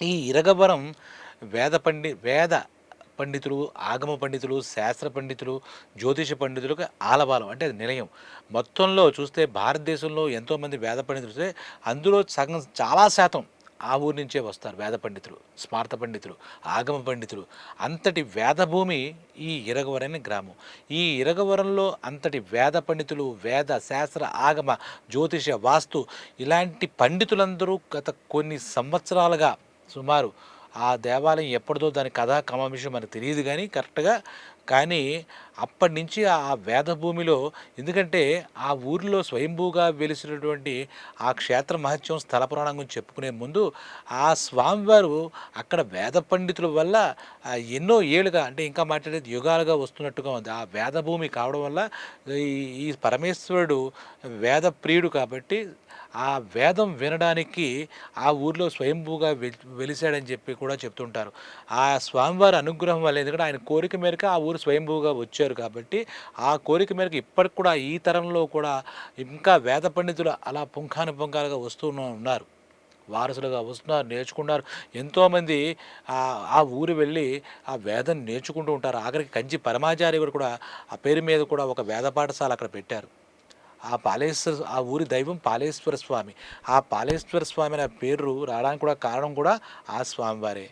ఈ ఇరగవరం వేద పండి వేద పండితులు ఆగమ పండితులు శాస్త్ర పండితులు జ్యోతిష పండితులకు ఆలవాలం అంటే అది నిలయం. మొత్తంలో చూస్తే భారతదేశంలో ఎంతోమంది వేద పండితులు చూస్తే అందులో సగం చాలా శాతం ఆ ఊరి నుంచే వస్తారు వేద పండితులు స్మార్త పండితులు ఆగమ పండితులు. అంతటి వేదభూమి ఈ ఇరగవరం గ్రామం. ఈ ఇరగవరంలో అంతటి వేద పండితులు వేద శాస్త్ర ఆగమ జ్యోతిష వాస్తు ఇలాంటి పండితులందరూ గత కొన్ని సంవత్సరాలుగా సుమారు ఆ దేవాలయం ఎప్పటిదో దాని కథ కమమిషం మనకు తెలియదు కానీ కరెక్ట్గా కానీ అప్పటి నుంచి ఆ వేద భూమిలో ఎందుకంటే ఆ ఊరిలో స్వయంభూగా వెలిసినటువంటి ఆ క్షేత్ర మహత్యం స్థల పురాణం గురించి చెప్పుకునే ముందు ఆ స్వామివారు అక్కడ వేద పండితుల వల్ల ఎన్నో ఏళ్ళుగా అంటే ఇంకా మాట్లాడేది యుగాలుగా వస్తున్నట్టుగా ఉంది. ఆ వేద భూమి కావడం వల్ల ఈ ఈ పరమేశ్వరుడు వేద ప్రియుడు కాబట్టి ఆ వేదం వినడానికి ఆ ఊర్లో స్వయంభూగా వె- వెలిశాడని చెప్పి కూడా చెప్తుంటారు. ఆ స్వామివారి అనుగ్రహం వల్ల ఎందుకంటే ఆయన కోరిక మేరకు ఆ ఊరు స్వయంభూగా వచ్చారు కాబట్టి ఆ కోరిక మేరకు ఇప్పటికి కూడా ఈ తరంలో కూడా ఇంకా వేద పండితులు అలా పుంఖాను పుంఖాలుగా వస్తూ ఉన్నారు. వారసులుగా వస్తున్నారు నేర్చుకున్నారు ఎంతోమంది ఆ ఆ ఊరు వెళ్ళి ఆ వేదం నేర్చుకుంటూ ఉంటారు. ఆఖరికి కంచి పరమాచార్య గారు కూడా ఆ పేరు మీద కూడా ఒక వేద పాఠశాల అక్కడ పెట్టారు. ఆ పాలేశ్వర ఆ ఊరి దైవం పాలేశ్వర స్వామి. ఆ పాలేశ్వర స్వామి అనే పేరు రావడానికి కూడా కారణం కూడా ఆ స్వామివారే.